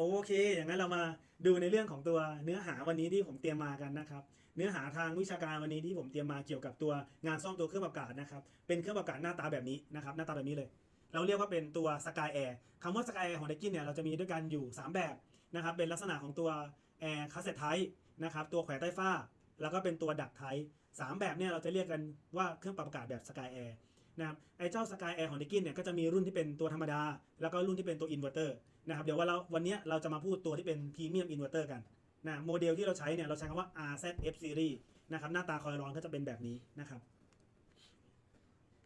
โอเค อย่างนั้นเรามาดูในเรื่องของตัวเนื้อหาวันนี้ที่ผมเตรียมมากันนะครับ เนื้อหาทางวิชาการวันนี้ที่ผมเตรียมมาเกี่ยวกับตัวงานซ่อมตัวเครื่องปรับอากาศนะครับ เป็นเครื่องปรับอากาศหน้าตาแบบนี้นะครับ หน้าตาแบบนี้เลย เราเรียกว่าเป็นตัว Sky Air คำว่า Sky Air ของเดกินเนี่ยเราจะมีด้วยกันอยู่ 3 แบบนะครับ เป็นลักษณะของตัว Air Cassette Type นะครับ ตัวแขวนใต้ฝ้า แล้วก็เป็นตัวดักไทสามแบบเนี่ยเราจะเรียกกันว่าเครื่องปรับอากาศแบบ Sky Air นะครับไอ้เจ้า Sky Air ของเดกินเนี่ยก็จะมีรุ่นที่เป็นตัวธรรมดา แล้วก็รุ่นที่เป็นตัวอินเวอร์เตอร์ นะครับเดี๋ยวว่าเราวันนี้เราจะมาพูดตัวที่เป็นพรีเมียมอินเวอร์เตอร์กันนะโมเดลที่เราใช้เนี่ยเราใช้คำว่า RZF Series นะครับหน้าตาคอยร้อนก็จะเป็นแบบนี้นะครับ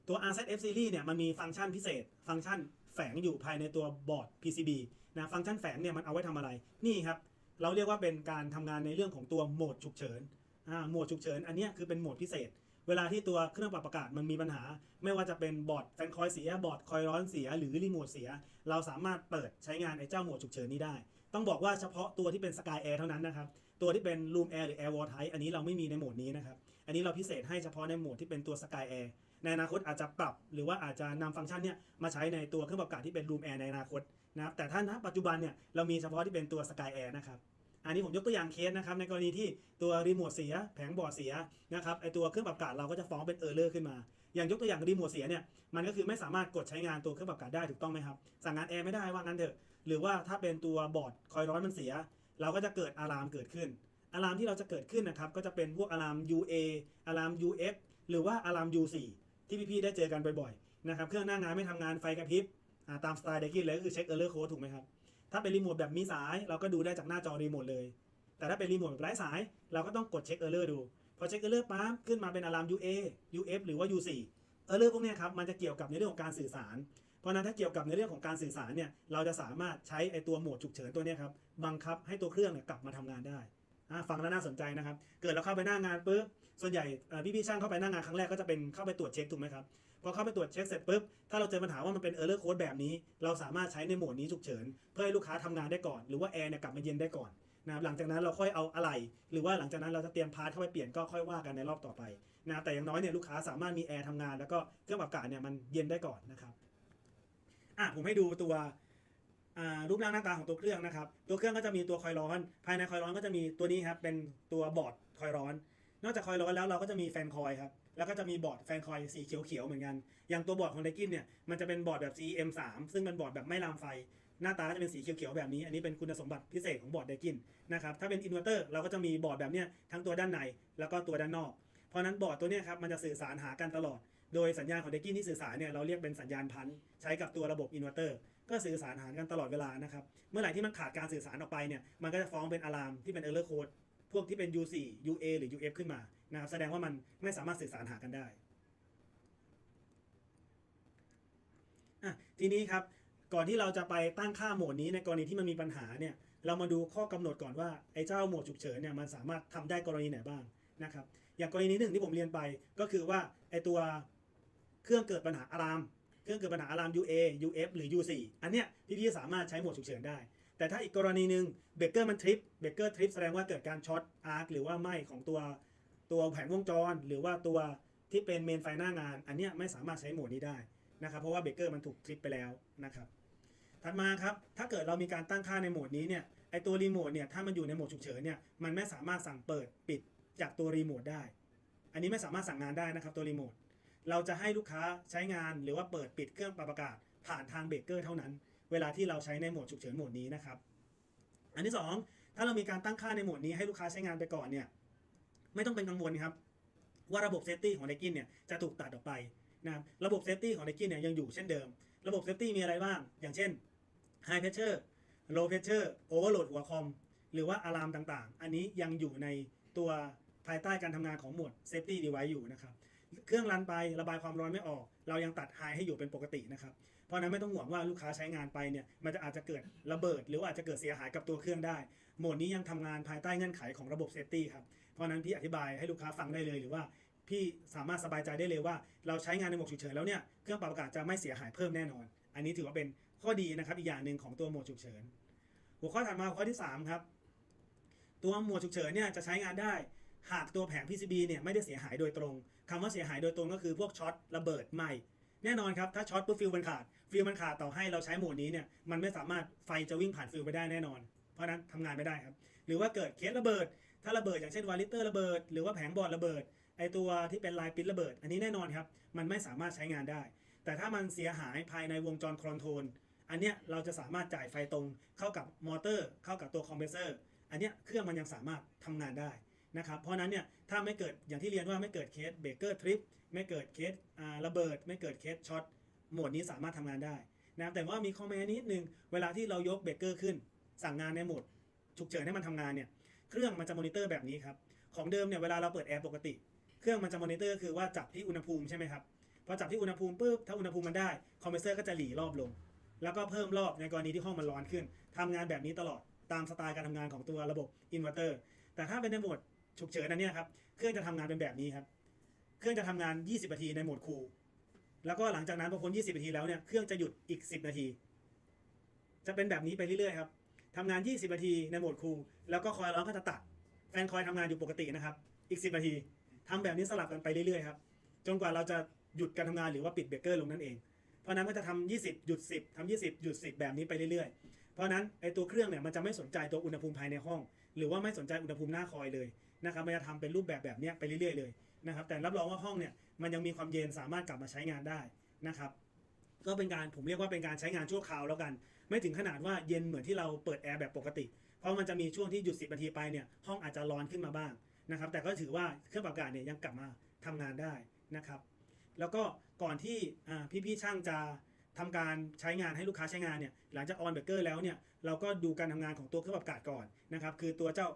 ตัว RZF Series เนี่ยมันมีฟังก์ชันพิเศษ ฟังก์ชันแฝงอยู่ภายในตัวบอร์ด PCB นะฟังก์ชันแฝงเนี่ยมันเอาไว้ทำอะไรนี่ครับเราเรียกว่าเป็นการทำงานในเรื่องของตัวโหมดฉุกเฉินอ่าโหมดฉุกเฉินอันนี้คือเป็นโหมดพิเศษ เวลาที่ตัวเครื่องปรับอากาศมันมีปัญหา ไม่ว่าจะเป็นบอร์ดแฟนคอยเสียบอร์ดคอยร้อนเสีย หรือรีโมทเสีย เราสามารถเปิดใช้งานไอ้เจ้าโหมดฉุกเฉินนี้ได้ ต้องบอกว่าเฉพาะตัวที่เป็น Sky Air เท่านั้นนะครับ ตัวที่เป็น Room Air หรือ Air Wall Type อันนี้เราไม่มีในโหมดนี้นะครับ อันนี้เราพิเศษให้เฉพาะในโหมดที่เป็นตัว Sky Air ในอนาคตอาจจะปรับหรือว่าอาจจะนำฟังก์ชันเนี้ยมาใช้ในตัวเครื่องปรับอากาศที่เป็น Room Air ในอนาคตนะครับแต่ถ้าณปัจจุบันเนี่ยเรามีเฉพาะที่เป็นตัว Sky Air นะครับ อันนี้ผมยกตัวอย่างเคสนะครับในกรณีที่ตัวรีโมทเสียแผงบอร์ดเสียนะครับไอตัวเครื่องปรับอากาศเราก็จะฟ้องเป็นเออร์เลอร์ขึ้นมา อย่างยกตัวอย่างรีโมทเสียเนี่ยมันก็คือไม่สามารถกดใช้งานตัวเครื่องปรับอากาศได้ถูกต้องไหมครับสั่งงานแอร์ไม่ได้ว่างั้นเถอะหรือว่าถ้าเป็นตัวบอร์ดคอยร้อนมันเสีย เราก็จะเกิดอะลามเกิดขึ้นอะลามที่เราจะเกิดขึ้นนะครับก็จะเป็นพวกอะลาม UA อะลาม UF หรือว่าอะลาม U4 ที่พี่ๆได้เจอกันบ่อยๆนะครับเครื่องหน้างานไม่ทำงานไฟกระพริบตามสไตล์เดกินเลยก็คือเช็คเออร์เลอร์โค้ดถูกไหมครับ ถ้าเป็นรีโมทแบบมีสาย เราก็ดูได้จากหน้าจอรีโมทเลย แต่ถ้าเป็นรีโมทแบบไร้สาย เราก็ต้องกดเช็คเออร์เลอร์ดู พอเช็คเออร์เลอร์ปั๊บขึ้นมาเป็นอะลาม UA UF หรือว่า U4 เออร์เลอร์พวกนี้ครับมันจะเกี่ยวกับในเรื่องของการสื่อสาร เพราะนั้นถ้าเกี่ยวกับในเรื่องของการสื่อสารเนี่ยเราจะสามารถใช้ไอตัวโหมดฉุกเฉินตัวนี้ครับบังคับให้ตัวเครื่องเนี่ยกลับมาทำงานได้ ฟังแล้วน่าสนใจนะครับ เกิดเราเข้าไปหน้างานปุ๊บส่วนใหญ่เอ่พี่ๆช่างเข้าไปหน้างานครั้งแรกก็จะเป็นเข้าไปตรวจเช็คถูกไหมครับพอเข้าไปตรวจเช็คเสร็จปุ๊บ ถ้าเราเจอปัญหาว่ามันเป็นเออร์เลอร์โค้ดแบบนี้ เราสามารถใช้ในโหมดนี้ฉุกเฉิน เพื่อให้ลูกค้าทำงานได้ก่อน หรือว่าแอร์เนี่ยกลับมาเย็นได้ก่อนนะครับหลังจากนั้นเราค่อยเอาอะไหล่หรือว่าหลังจากนั้นเราจะเตรียมพาร์ทเข้าไปเปลี่ยนก็ค่อยว่ากันในรอบต่อไปนะแต่อย่างน้อยเนี่ยลูกค้าสามารถมีแอร์ทำงานแล้วก็เครื่องปรับอากาศเนี่ยมันเย็นได้ก่อนนะครับอะผมให้ดูตัว รูปร่างหน้าตาของตัวเครื่องนะครับ ตัวเครื่องก็จะมีตัวคอยร้อน ภายในคอยร้อนก็จะมีตัวนี้ครับ เป็นตัวบอร์ดคอยร้อน นอกจากคอยร้อนแล้วเราก็จะมีแฟนคอยครับ แล้วก็จะมีบอร์ดแฟนคอยสีเขียวๆเหมือนกัน อย่างตัวบอร์ดของไดกินเนี่ย มันจะเป็นบอร์ดแบบ CM3 ซึ่งเป็นบอร์ดแบบไม่ลามไฟ หน้าตาก็จะเป็นสีเขียวๆแบบนี้ อันนี้เป็นคุณสมบัติพิเศษของบอร์ดไดกินนะครับ ถ้าเป็นอินเวอร์เตอร์เราก็จะมีบอร์ดแบบเนี้ยทั้งตัวด้านในแล้วก็ตัวด้านนอก เพราะนั้นบอร์ดตัวเนี้ยครับมันจะสื่อสารหากันตลอด โดยสัญญาณของไดกินที่สื่อสารเนี่ยเราเรียกเป็นสัญญาณพันใช้กับตัวระบบอินเวอร์เตอร์ ก็สื่อสารหากันตลอดเวลานะครับ เมื่อไหร่ที่มันขาดการสื่อสารออกไปเนี่ย มันก็จะฟ้องเป็นอะลามที่เป็นเออร์เลอร์โค้ดพวกที่เป็น U4 UA หรือ UF ขึ้นมานะครับ แสดงว่ามันไม่สามารถสื่อสารหากันได้อะทีนี้ครับ ก่อนที่เราจะไปตั้งค่าโหมดนี้ในกรณีที่มันมีปัญหาเนี่ย เรามาดูข้อกำหนดก่อนว่าไอ้เจ้าโหมดฉุกเฉินเนี่ยมันสามารถทำได้กรณีไหนบ้างนะครับ อย่างกรณีหนึ่งที่ผมเรียนไปก็คือว่าไอ้ตัวเครื่องเกิดปัญหาอะลาม เครื่องเกิดปัญหาอะลาม UA UF หรือ U4 อันเนี้ยพี่ๆสามารถใช้โหมดฉุกเฉินได้ แต่ถ้าอีกกรณีหนึ่งเบรกเกอร์มันทริปเบรกเกอร์ทริปแสดงว่าเกิดการช็อตอาร์คหรือว่าไหม้ของตัวตัวแผงวงจร หรือว่าตัวที่เป็นเมนไฟหน้างาน อันเนี้ยไม่สามารถใช้โหมดนี้ได้นะครับเพราะว่าเบรกเกอร์มันถูกทริปไปแล้วนะครับถัดมาครับถ้าเกิดเรามีการตั้งค่าในโหมดนี้เนี่ยไอตัวรีโมทเนี่ยถ้ามันอยู่ในโหมดฉุกเฉินเนี่ยมันไม่สามารถสั่งเปิดปิดจากตัวรีโมทได้ อันนี้ไม่สามารถสั่งงานได้นะครับตัวรีโมท เราจะให้ลูกค้าใช้งานหรือว่าเปิดปิดเครื่องปรับอากาศผ่านทางเบรกเกอร์เท่านั้น เวลาที่เราใช้ในโหมดฉุกเฉินโหมดนี้นะครับ อันที่สองถ้าเรามีการตั้งค่าในโหมดนี้ให้ลูกค้าใช้งานไปก่อนเนี่ยไม่ต้องเป็นกังวลครับว่าระบบเซฟตี้ของไดกินเนี่ยจะถูกตัดออกไปนะครับระบบเซฟตี้ของไดกินเนี่ยยังอยู่เช่นเดิม ระบบเซฟตี้มีอะไรบ้าง อย่างเช่น High Pressure Low Pressure Overload หัวคอมหรือว่าอะลามต่างๆ อันนี้ยังอยู่ในตัวภายใต้การทำงานของโหมด Safety Device อยู่นะครับ เครื่องรันไประบายความร้อนไม่ออก เรายังตัด High ให้อยู่เป็นปกตินะครับ เพราะนั้นไม่ต้องห่วงว่าลูกค้าใช้งานไปเนี่ยมันจะอาจจะเกิดระเบิด หรืออาจจะเกิดเสียหายกับตัวเครื่องได้ โหมดนี้ยังทำงานภายใต้เงื่อนไขของระบบ Safety ครับ เพราะนั้นพี่อธิบายให้ลูกค้าฟังได้เลยหรือว่าพี่สามารถสบายใจได้เลยว่า เราใช้งานในโหมดฉุกเฉินแล้วเนี่ยเครื่องปรับอากาศจะไม่เสียหายเพิ่มแน่นอน อันนี้ถือว่าเป็นข้อดีนะครับอีกอย่างหนึ่งของตัวโหมดฉุกเฉิน หัวข้อถัดมาหัวข้อที่3ครับตัวโหมดฉุกเฉินเนี่ยจะใช้งานได้ หากตัวแผง PCB เนี่ยไม่ได้เสียหายโดยตรงคำว่าเสียหายโดยตรงก็คือพวกช็อตระเบิดไหมแน่นอนครับ ถ้าช็อตปุ๊บฟิลมันขาด ฟิลมันขาดต่อให้เราใช้โหมดนี้เนี่ยมันไม่สามารถไฟจะวิ่งผ่านฟิลไปได้แน่นอน เพราะนั้นทำงานไม่ได้ครับ หรือว่าเกิดเคสระเบิด ถ้าระเบิดอย่างเช่นวาลิเตอร์ระเบิด หรือว่าแผงบอร์ดระเบิดไอตัวที่เป็นลายปิดระเบิด อันนี้แน่นอนครับ มันไม่สามารถใช้งานได้ แต่ถ้ามันเสียหายภายในวงจรคอนโทรลอันเนี้ยเราจะสามารถจ่ายไฟตรงเข้ากับมอเตอร์ เข้ากับตัวคอมเพรสเซอร์ อันเนี้ยเครื่องมันยังสามารถทำงานได้ นะครับเพราะนั้นเนี่ยถ้าไม่เกิดอย่างที่เรียนว่าไม่เกิดเคสเบรกเกอร์ทริปไม่เกิดเคสระเบิด ไม่เกิดเคสช็อตโหมดนี้สามารถทำงานได้นะแต่ว่ามีข้อแม้นิดนึง เวลาที่เรายกเบรกเกอร์ขึ้น สั่งงานในโหมดฉุกเฉินให้มันทำงานเนี่ยเครื่องมันจะมอนิเตอร์แบบนี้ครับของเดิมเนี่ยเวลาเราเปิดแอร์ปกติ เครื่องมันจะมอนิเตอร์คือว่าจับที่อุณหภูมิใช่ไหมครับพอจับที่อุณหภูมิปุ๊บถ้าอุณหภูมิมันได้คอมเพรสเซอร์ก็จะหลีรอบลง แล้วก็เพิ่มรอบในกรณีที่ห้องมันร้อนขึ้นทำงานแบบนี้ตลอดตามสไตล์การทำงานของตัวระบบอินเวอร์เตอร์แต่ถ้าเป็นในโหมด ฉุกเฉินอันเนี้ยครับ เครื่องจะทำงานเป็นแบบนี้ครับ เครื่องจะทำงาน 20 นาทีในโหมดคูลแล้วก็หลังจากนั้นพอพ้น20 นาทีแล้วเนี่ย เครื่องจะหยุดอีก 10 นาที จะเป็นแบบนี้ไปเรื่อยๆครับทำงาน 20 นาทีในโหมดคูลแล้วก็คอยร้อนก็จะตัด แฟนคอยทำงานอยู่ปกตินะครับ อีก 10 นาทีทำแบบนี้สลับกันไปเรื่อยๆครับ จนกว่าเราจะหยุดการทำงานหรือว่าปิดเบรกเกอร์ลงนั่นเอง เพราะนั้นก็จะทำ20 หยุด 10ทำ20 หยุด 10 แบบนี้ไปเรื่อยๆ เพราะนั้นไอตัวเครื่องเนี่ยมันจะไม่สนใจตัวอุณหภูมิภายในห้อง หรือว่าไม่สนใจอุณหภูมิหน้าคอยเลยนะครับมันจะทำเป็นรูปแบบแบบนี้ไปเรื่อยๆเลยนะครับแต่รับรองว่าห้องเนี่ยมันยังมีความเย็นสามารถกลับมาใช้งานได้นะครับก็เป็นการผมเรียกว่าเป็นการใช้งานชั่วคราวแล้วกัน ไม่ถึงขนาดว่าเย็นเหมือนที่เราเปิดแอร์แบบปกติ เพราะมันจะมีช่วงที่หยุด 10นาทีไปเนี่ยห้องอาจจะร้อนขึ้นมาบ้างนะครับแต่ก็ถือว่าเครื่องปรับอากาศเนี่ยยังกลับมาทำงานได้นะครับแล้วก็ก่อนที่พี่ๆช่างจะ ทำการใช้งานให้ลูกค้าใช้งานเนี่ยหลังจากออนเบรกเกอร์แล้วเนี่ยเราก็ดูการทำงานของตัวเครื่องปรับอากาศก่อนนะครับคือตัวเจ้า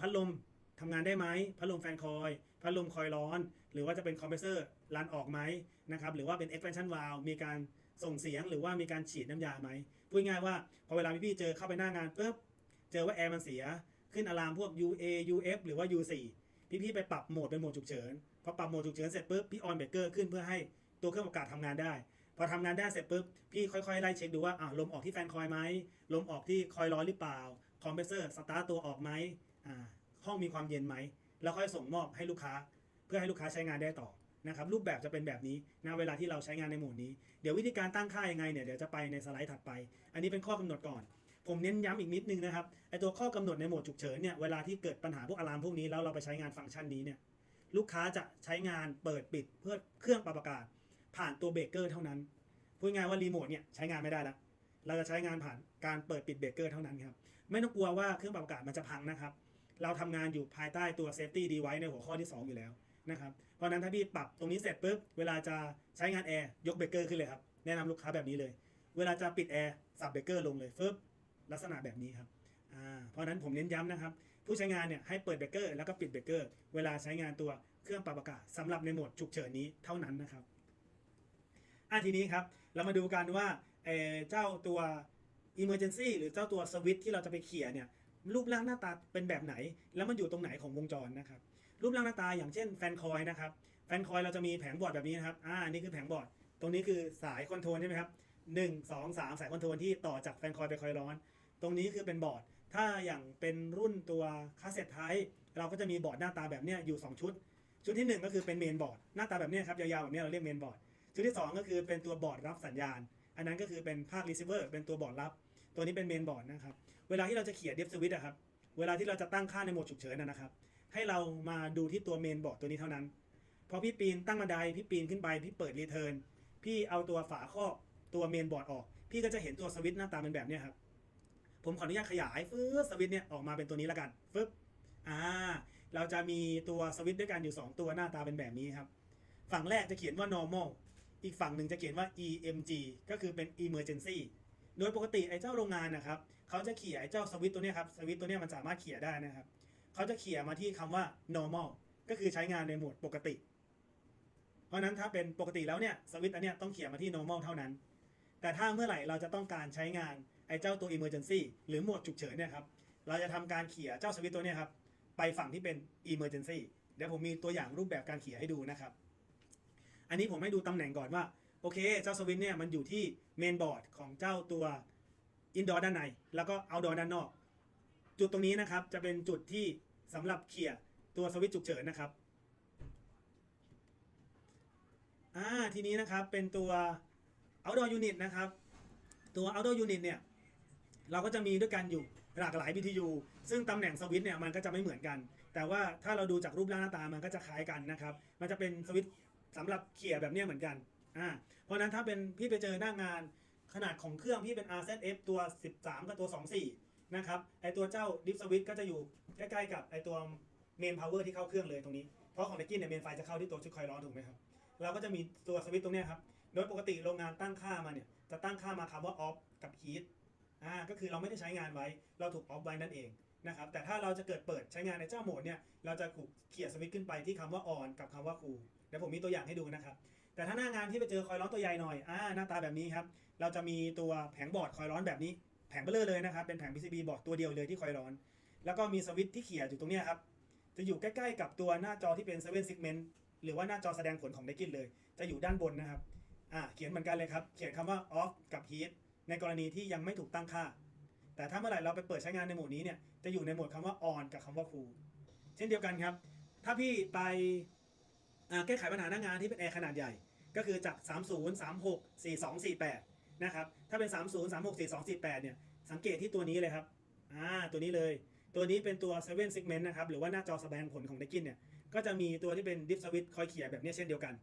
พัดลมทำงานได้ไหมพัดลมแฟนคอยพัดลมคอยร้อน หรือว่าจะเป็นคอมเพรสเซอร์รันออกไหมนะครับหรือว่าเป็น expansion valve มีการส่งเสียงหรือว่ามีการฉีดน้ำยาไหมพูดง่ายว่าพอเวลาพี่ๆเจอเข้าไปหน้างานปุ๊บเจอว่าแอร์มันเสียขึ้นอะลามพวก UA UF หรือว่า U4 พี่ๆไปปรับโหมดเป็นโหมดฉุกเฉินพอปรับโหมดฉุกเฉินเสร็จปุ๊บพี่ออนเบรกเกอร์ขึ้นเพื่อให้ตัวเครื่องปรับอากาศทำงานได้ พอทำงานได้เสร็จปุ๊บพี่ค่อยๆไล่เช็คดูว่าอ่าลมออกที่แฟนคอยไหมลมออกที่คอยร้อนหรือเปล่าคอมเพรสเซอร์สตาร์ตัวออกไหมอ่าห้องมีความเย็นไหมแล้วค่อยส่งมอบให้ลูกค้า เพื่อให้ลูกค้าใช้งานได้ต่อนะครับรูปแบบจะเป็นแบบนี้นะเวลาที่เราใช้งานในโหมดนี้ เดี๋ยววิธีการตั้งค่ายังไงเนี่ยเดี๋ยวจะไปในสไลด์ถัดไป อันนี้เป็นข้อกำหนดก่อน ผมเน้นย้ำอีกนิดนึงนะครับไอตัวข้อกำหนดในโหมดฉุกเฉินเนี่ยเวลาที่เกิดปัญหาพวกอะลามพวกนี้แล้วเราไปใช้งานฟังก์ชันนี้เนี่ยลูกค้าจะใช้งานเปิดปิดเพื่อเครื่องปรับอากาศ ผ่านตัวเบรกเกอร์เท่านั้น พูดง่ายว่ารีโมทเนี่ยใช้งานไม่ได้ละเราจะใช้งานผ่านการเปิดปิดเบรกเกอร์เท่านั้นครับ ไม่ต้องกลัวว่าเครื่องปรับอากาศมันจะพังนะครับ เราทำงานอยู่ภายใต้ตัว safety device ในหัวข้อที่ 2 อยู่แล้วนะครับ เพราะนั้นถ้าพี่ปรับตรงนี้เสร็จปุ๊บ เวลาจะใช้งานแอร์ยกเบรกเกอร์ขึ้นเลยครับ แนะนำลูกค้าแบบนี้เลย เวลาจะปิดแอร์สับเบรกเกอร์ลงเลยฟึบลักษณะแบบนี้ครับเพราะฉะนั้นผมเน้นย้ำนะครับ ผู้ใช้งานเนี่ยให้เปิดเบรกเกอร์แล้วก็ปิดเบรกเกอร์เวลาใช้งานตัวเครื่องปรับอากาศสำหรับในโหมดฉุกเฉินนี้เท่านั้นนะครับ อะทีนี้ครับ เรามาดูกันว่าเอ่อเจ้าตัว emergency หรือเจ้าตัวสวิตช์ที่เราจะไปเขี่ยเนี่ยรูปร่างหน้าตาเป็นแบบไหน แล้วมันอยู่ตรงไหนของวงจรนะครับรูปร่างหน้าตาอย่างเช่นแฟนคอยนะครับแฟนคอยเราจะมีแผงบอร์ดแบบนี้นะครับอ่านี่คือแผงบอร์ด ตรงนี้คือสายคอนโทรลใช่ไหมครับหนึ่งสองสามสายคอนโทรลที่ต่อจากแฟนคอยไปคอยร้อน ตรงนี้คือเป็นบอร์ด ถ้าอย่างเป็นรุ่นตัวคาสเซ็ตไทเราก็จะมีบอร์ดหน้าตาแบบเนี้ยอยู่ 2 ชุด ชุดที่ 1 ก็คือเป็นเมนบอร์ดหน้าตาแบบเนี้ยครับยาวๆแบบเนี้ยเราเรียกเมนบอร์ด ชุดที่ 2 ก็คือเป็นตัวบอร์ดรับสัญญาณ อันนั้นก็คือเป็นภาครีเซิเวอร์เป็นตัวบอร์ดรับ ตัวนี้เป็นเมนบอร์ดนะครับ เวลาที่เราจะเขียนเดฟสวิตอะครับ เวลาที่เราจะตั้งค่าในโหมดฉุกเฉินนะครับ ให้เรามาดูที่ตัวเมนบอร์ดตัวนี้เท่านั้น พอพี่ปีนตั้งบันไดพี่ปีนขึ้นไปพี่เปิดรีเทิร์น พี่เอาตัวฝาครอบตัวเมนบอร์ดออก พี่ก็จะเห็นตัวสวิตช์หน้าตาเป็นแบบนี้ครับ ผมขออนุญาตขยายฟึ๊บสวิตช์เนี่ยออกมาเป็นตัวนี้แล้วกันฟึ๊บอ่า เราจะมีตัวสวิตด้วยกันอยู่ 2 ตัวหน้าตาเป็นแบบนี้ครับ ฝั่งแรกจะเขียนว่า normal อีกฝั่งหนึ่งจะเขียนว่า EMG ก็คือเป็น emergency โดยปกติไอ้เจ้าโรงงานนะครับเขาจะเขี่ยไอ้เจ้าสวิตตัวนี้ครับสวิตตัวนี้มันสามารถเขี่ยได้นะครับเขาจะเขี่ยมาที่คำว่า normal ก็คือใช้งานในโหมดปกติ เพราะนั้นถ้าเป็นปกติแล้วเนี่ยสวิตช์อันเนี้ยต้องเขี่ยมาที่ normal เท่านั้น แต่ถ้าเมื่อไหร่เราจะต้องการใช้งานไอ้เจ้าตัว emergency หรือโหมดฉุกเฉินเนี่ยครับเราจะทำการเขี่ยเจ้าสวิตตัวนี้ครับไปฝั่งที่เป็น emergency เดี๋ยวผมมีตัวอย่างรูปแบบการเขี่ยให้ดูนะครับ อันนี้ผมให้ดูตำแหน่งก่อนว่า โอเค เจ้าสวิตช์เนี่ยมันอยู่ที่เมนบอร์ดของเจ้าตัวอินดอร์ด้านใน แล้วก็เอาดอร์ด้านนอก จุดตรงนี้นะครับ จะเป็นจุดที่สำหรับเขี่ยตัวสวิตช์ฉุกเฉินนะครับอ่าทีนี้นะครับเป็นตัว outdoor unit นะครับ ตัว outdoor unit เนี่ยเราก็จะมีด้วยกันอยู่หลากหลาย BTU ซึ่งตำแหน่งสวิตช์เนี่ยมันก็จะไม่เหมือนกัน แต่ว่าถ้าเราดูจากรูปร่างหน้าตามันก็จะคล้ายกันนะครับ มันจะเป็นสวิตช์ สำหรับเขี่ยแบบเนี้ยเหมือนกันอ่าเพราะนั้นถ้าเป็นพี่ไปเจอหน้างานขนาดของเครื่องพี่เป็น RZF ตัว 13 กับตัว 24 นะครับไอตัวเจ้า Deep Switch ก็จะอยู่ใกล้ๆกับไอตัว Main Power ที่เข้าเครื่องเลยตรงนี้ เพราะของ d ดกินเนี่ยเมนไฟจะเข้าที่ตัวชุดคอยร้อนถูกไหมครับเราก็จะมีตัวสวิตช์ตรงนี้ครับ โดยปกติโรงงานตั้งค่ามาเนี่ย จะตั้งค่ามาคำว่า off กับ heat อ่าก็คือเราไม่ได้ใช้งานไว้ เราถูก off ไว้นั่นเองนะครับ แต่ถ้าเราจะเกิดเปิดใช้งานในเจ้าโหมดเนี่ย เราจะถูกเขี่ยสวิตช์ขึ้นไปที่คำว่า on กับคำว่า cool เดี๋ยวผมมีตัวอย่างให้ดูนะครับ แต่ถ้าหน้างานที่ไปเจอคอยร้อนตัวใหญ่หน่อยอ่าหน้าตาแบบนี้ครับเราจะมีตัวแผงบอร์ดคอยร้อนแบบนี้ แผงเบลเลอร์เลยนะครับ เป็นแผง PCB บอร์ดตัวเดียวเลยที่คอยร้อน แล้วก็มีสวิตช์ที่เขี่ยอยู่ตรงนี้ครับจะอยู่ใกล้ๆกับตัวหน้าจอที่เป็น7 segment หรือว่าหน้าจอแสดงผลของ d ดกินเลย จะอยู่ด้านบนนะครับอ่าเขียนเหมือนกันเลยครับ เขียนคำว่า off กับ heat ในกรณีที่ยังไม่ถูกตั้งค่า แต่ถ้าเมื่อไหร่เราไปเปิดใช้งานในโหมดนี้เนี่ยจะอยู่ในโหมดคำว่า on กับคำว่า cool เช่นเดียวกันครับ ถ้าพี่ไป แก้ไขปัญหาหน้างานที่เป็นแอร์ขนาดใหญ่ ก็คือจาก 30 36 42 48 นะครับ ถ้าเป็น 30 36 42 48 เนี่ย สังเกตที่ตัวนี้เลยครับ อ่า ตัวนี้เลย ตัวนี้เป็นตัว 7 segment นะครับ หรือว่าหน้าจอแสดงผลของ d ดกินเนี่ย ก็จะมีตัวที่เป็น dip switch คอยเขี่ยแบบนี้เช่นเดียวกัน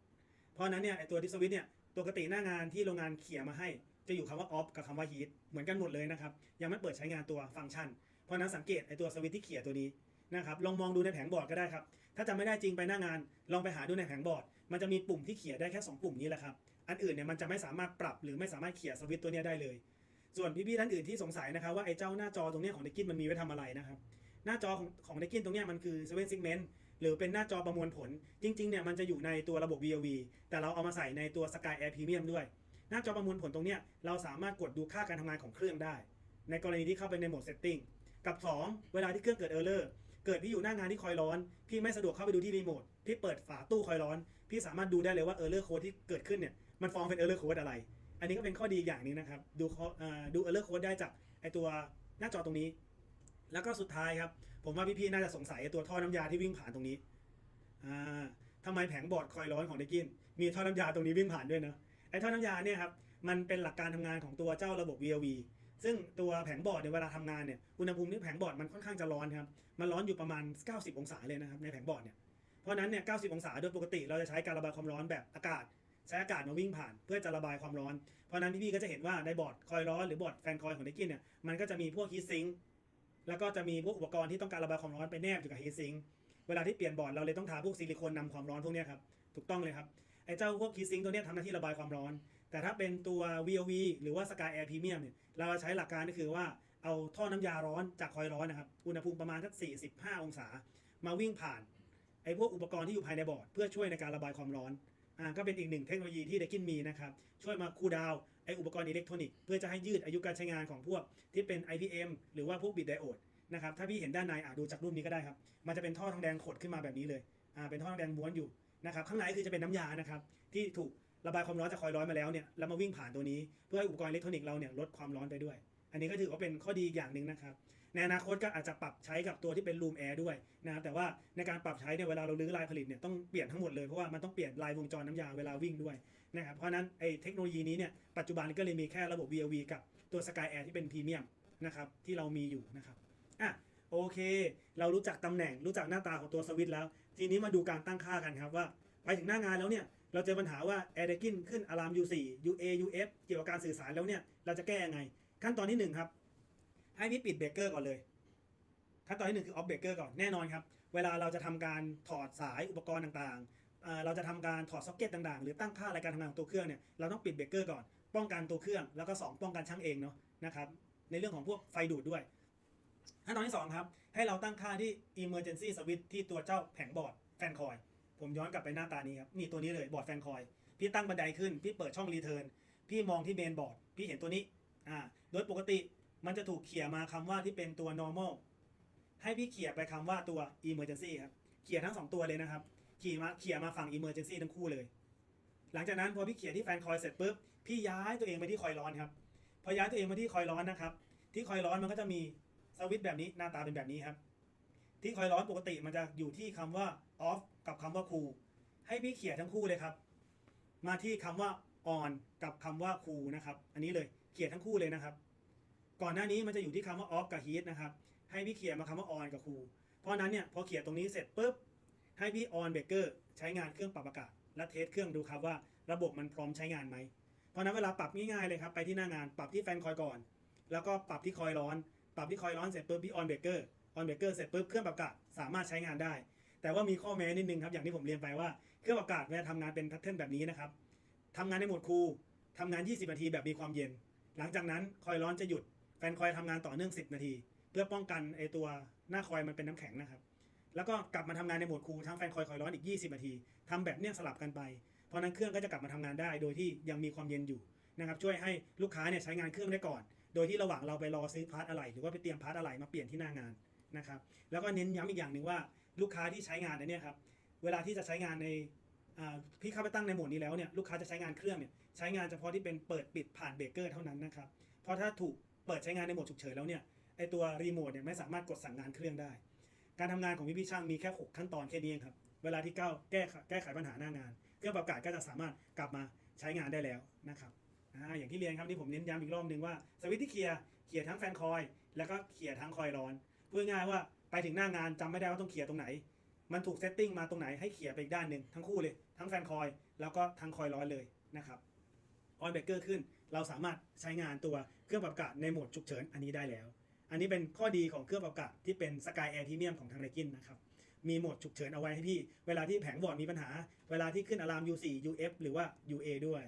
เพราะนั้นเนี่ยไอตัว dip switch เนี่ย ปกติหน้างานที่โรงงานเขี่ยมาให้ จะอยู่คำว่า off กับคำว่า heat เหมือนกันหมดเลยนะครับ ยังไม่เปิดใช้งานตัวฟังก์ชัน เพราะนั้นสังเกตไอตัวสวิตที่เขี่ยตัวนี้ นะครับลองมองดูในแผงบอร์ดก็ได้ครับ ถ้าจำไม่ได้จริงไปหน้างาน ลองไปหาดูในแผงบอร์ด มันจะมีปุ่มที่เขี่ยได้แค่ 2 ปุ่มนี้แหละครับ อันอื่นเนี่ยมันจะไม่สามารถปรับหรือไม่สามารถเขี่ยสวิตตัวนี้ได้เลย ส่วนพี่ๆท่านอื่นที่สงสัยนะครับว่าไอ้เจ้าหน้าจอตรงนี้ของเดกินมันมีไว้ทำอะไรนะครับ หน้าจอของของเดกินตรงนี้มันคือ7 segment หรือเป็นหน้าจอประมวลผล จริงๆเนี่ยมันจะอยู่ในตัวระบบ VLV แต่เราเอามาใส่ในตัว Sky Air Premium ด้วย หน้าจอประมวลผลตรงนี้เราสามารถกดดูค่าการทำงานของเครื่องได้ ในกรณีที่เข้าไปในโหมด setting กับ 2 เวลาที่เครื่องเกิด error เเกิดพี่อยู่หน้างานที่คอยร้อน พี่ไม่สะดวกเข้าไปดูที่รีโมทพี่เปิดฝาตู้คอยร้อน พี่สามารถดูได้เลยว่า error code ที่เกิดขึ้นเนี่ยมันฟ้องเป็น error code อะไร อันนี้ก็เป็นข้อดีอย่างนึงนะครับ ดูข้อเออดู error code ได้จากไอตัวหน้าจอตรงนี้ แล้วก็สุดท้ายครับ ผมว่าพี่ๆน่าจะสงสัยไอตัวท่อน้ำยาที่วิ่งผ่านตรงนี้อ่าทำไมแผงบอร์ดคอยร้อนของเดกินมีท่อน้ำยาตรงนี้วิ่งผ่านด้วยเนอะไอท่อน้ำยาเนี่ยครับมันเป็นหลักการทำงานของตัวเจ้าระบบ VLV ซึ่งตัวแผงบอร์ดเนี่ยเวลาทำงานเนี่ยอุณหภูมิที่แผงบอร์ดมันค่อนข้างจะร้อนครับมันร้อนอยู่ประมาณ 90 องศาเลยนะครับในแผงบอร์ดเนี่ยเพราะนั้นเนี่ย 90 องศาโดยปกติเราจะใช้การระบายความร้อนแบบอากาศ ใช้อากาศมาวิ่งผ่านเพื่อจะระบายความร้อน เพราะนั้นพี่ๆก็จะเห็นว่าในบอร์ดคอยร้อนหรือบอร์ดแฟนคอยของเดกินเนี่ยมันก็จะมีพวกฮีทซิงค์แล้วก็จะมีพวกอุปกรณ์ที่ต้องการระบายความร้อนไปแนบอยู่กับฮีทซิงค์เวลาที่เปลี่ยนบอร์ดเราเลยต้องทาพวกซิลิโคนนำความร้อนพวกนี้ครับถูกต้องเลยครับไอ้เจ้าพวกฮีทซิงค์ตัวนี้ทำหน้าที่ระบายความร้อน แต่ถ้าเป็นตัว VOV หรือว่า Sky Air Premium เนี่ยเราจะใช้หลักการก็คือว่าเอาท่อน้ำยาร้อนจากคอยร้อนนะครับ อุณหภูมิประมาณสัก 45 องศา มาวิ่งผ่านไอ้พวกอุปกรณ์ที่อยู่ภายในบอร์ด เพื่อช่วยในการระบายความร้อนอ่าก็เป็นอีกหนึ่งเทคโนโลยีที่เดกินมีนะครับช่วยมาคูลดาวไอ้อุปกรณ์อิเล็กทรอนิกส์เพื่อจะให้ยืดอายุการใช้งานของพวกที่เป็น IPM หรือว่าพวกบิดไดโอดนะครับถ้าพี่เห็นด้านในอะดูจากรูปนี้ก็ได้ครับ มันจะเป็นท่อทองแดงขดขึ้นมาแบบนี้เลยอ่าเป็นท่อทองแดงม้วนอยู่นะครับข้างในคือจะเป็นน้ำยานะครับที่ถูก ระบายความร้อนจากคอยร้อนมาแล้วเนี่ยแล้วมาวิ่งผ่านตัวนี้เพื่อให้อุปกรณ์อิเล็กทรอนิกส์เราเนี่ยลดความร้อนไปด้วย อันนี้ก็ถือว่าเป็นข้อดีอย่างหนึ่งนะครับในอนาคตก็อาจจะปรับใช้กับตัวที่เป็น room air ด้วยนะครับแต่ว่าในการปรับใช้เนี่ยเวลาเราลื้อลายผลิตเนี่ยต้องเปลี่ยนทั้งหมดเลยเพราะว่ามันต้องเปลี่ยนลายวงจรน้ำยาเวลาวิ่งด้วยนะครับเพราะฉะนั้นไอ้เทคโนโลยีนี้เนี่ยปัจจุบันก็เลยมีแค่ระบบ VLV กับตัว Sky Air ที่เป็นพรีเมียมนะครับที่เรามีอยู่นะครับอะโอเค เรารู้จักตำแหน่งรู้จักหน้าตาของตัวสวิตช์แล้ว ทีนี้มาดูการตั้งค่ากันครับว่า ไปถึงหน้างานแล้วเนี่ย เราเจอปัญหาว่า a i r d e k i n ขึ้นอะลาม U4 UA UF เกี่ยวกับการสื่อสารแล้วเนี่ย เราจะแก้ยังไง ขั้นตอนที่หนึ่งครับ ให้พี่ปิดเบรกเกอร์ก่อนเลย ขั้นตอนที่หนึ่งคือออฟเบรกเกอร์ก่อนแน่นอนครับ เวลาเราจะทำการถอดสายอุปกรณ์ต่างๆเอ่อเราจะทำการถอดซ็อกเก็ตต่างๆ หรือตั้งค่ารายการทำงานของตัวเครื่องเนี่ยเราต้องปิดเบรกเกอร์ก่อนป้องกันตัวเครื่อง แล้วก็สองป้องกันช่างเองเนาะนะครับในเรื่องของพวกไฟดูดด้วยขั้นตอนที่สองครับให้เราตั้งค่าที่ emergency switch ที่ตัวเจ้าแผงบอร์ดแฟนคอย ผมย้อนกลับไปหน้าตานี้ครับ นี่ตัวนี้เลยบอร์ดแฟนคอย พี่ตั้งบันไดขึ้น พี่เปิดช่องรีเทิร์น พี่มองที่เมนบอร์ด พี่เห็นตัวนี้ อ่า โดยปกติมันจะถูกเขี่ยมาคำว่าที่เป็นตัว normal ให้พี่เขี่ยไปคำว่าตัว emergency ครับ เขี่ยทั้งสองตัวเลยนะครับเขี่ยมาเขี่ยมาฝั่ง emergency ทั้งคู่เลย หลังจากนั้นพอพี่เขี่ยที่แฟนคอยเสร็จปุ๊บ พี่ย้ายตัวเองไปที่คอยร้อนครับ พอย้ายตัวเองมาที่คอยร้อนนะครับ ที่คอยร้อนมันก็จะมีสวิตช์แบบนี้หน้าตาเป็นแบบนี้ครับ ที่คอยร้อนปกติมันจะอยู่ที่คำว่า off กับคำว่า cool ให้พี่เขี่ยทั้งคู่เลยครับ มาที่คำว่า on กับคำว่า cool นะครับ อันนี้เลยเขียนทั้งคู่เลยนะครับ ก่อนหน้านี้มันจะอยู่ที่คำว่า off กับ heat นะครับ ให้พี่เขียนมาคำว่า on กับ cool เพราะนั้นเนี่ยพอเขียนตรงนี้เสร็จปุ๊บให้พี่ on breaker ใช้งานเครื่องปรับอากาศและเทสเครื่องดูครับว่าระบบมันพร้อมใช้งานไหมเพราะฉะนั้นเวลาปรับง่ายๆเลยครับไปที่หน้างานปรับที่แฟนคอยก่อน แล้วก็ปรับที่คอยร้อน ปรับที่คอยร้อนเสร็จปุ๊บพี่ on breaker on breaker เสร็จปุ๊บเครื่องปรับอากาศสามารถใช้งานได้ แต่ว่ามีข้อแม้นิดนึงครับอย่างที่ผมเรียนไปว่าเครื่องอากาศเวลาทำงานเป็นแพทเทิร์นแบบนี้นะครับทำงานในโหมดคูลทำงาน 20 นาทีแบบมีความเย็น หลังจากนั้นคอยร้อนจะหยุด แฟนคอยทำงานต่อเนื่อง 10 นาที เพื่อป้องกันไอตัวหน้าคอยมันเป็นน้ำแข็งนะครับ แล้วก็กลับมาทำงานในโหมดคูลทั้งแฟนคอยคอยร้อนอีก 20 นาทีทำแบบเนี้ยสลับกันไป เพราะฉะนั้นเครื่องก็จะกลับมาทำงานได้ โดยที่ยังมีความเย็นอยู่นะครับช่วยให้ลูกค้าเนี่ยใช้งานเครื่องได้ก่อน โดยที่ระหว่างเราไปรอซื้อพาร์ทอะไรหรือว่าไปเตรียมพาร์ทอะไรมาเปลี่ยนที่หน้างานนะครับแล้วก็เน้นย้ำอีกอย่างหนึ่งว่า ลูกค้าที่ใช้งานอันเนี้ยครับเวลาที่จะใช้งานในพี่เข้าไปตั้งในโหมดนี้แล้วเนี่ยลูกค้าจะใช้งานเครื่องเนี่ยใช้งานเฉพาะที่เป็นเปิดปิดผ่านเบรกเกอร์เท่านั้นนะครับเพราะถ้าถูกเปิดใช้งานในโหมดฉุกเฉินแล้วเนี่ยไอตัวรีโมทเนี่ยไม่สามารถกดสั่งงานเครื่องได้ การทำงานของพี่พี่ช่างมีแค่ 6 ขั้นตอนแค่นี้เองครับเวลาที่ก้าวแก้ไขแก้ไขปัญหาหน้างาน เครื่องปรับอากาศก็จะสามารถกลับมาใช้งานได้แล้วนะครับออย่างที่เรียนครับนี่ผมเน้นย้ำอีกรอบหนึ่งว่าสวิตช์ที่เคลียร์เคลียร์ทั้งแฟนคอย แล้วก็เคลียร์ทั้งคอยร้อนพูดง่ายว่า ไปถึงหน้างานจำไม่ได้ว่าต้องเคลียตรงไหน มันถูกเซตติ้งมาตรงไหนให้เคลียไปอีกด้านหนึ่งทั้งคู่เลย ทั้งแฟนคอย แล้วก็ทั้งคอยร้อนเลยนะครับออนเบรกเกอร์ขึ้น เราสามารถใช้งานตัวเครื่องปรับอากาศในโหมดฉุกเฉินอันนี้ได้แล้ว อันนี้เป็นข้อดีของเครื่องปรับอากาศที่เป็น Sky Air Premium ของทางไ e กินนะครับมีโหมดฉุกเฉินเอาไว้ให้พี่ เวลาที่แผงวอร์ดมีปัญหา เวลาที่ขึ้นอะลาม U4 UF หรือว่า UA ด้วย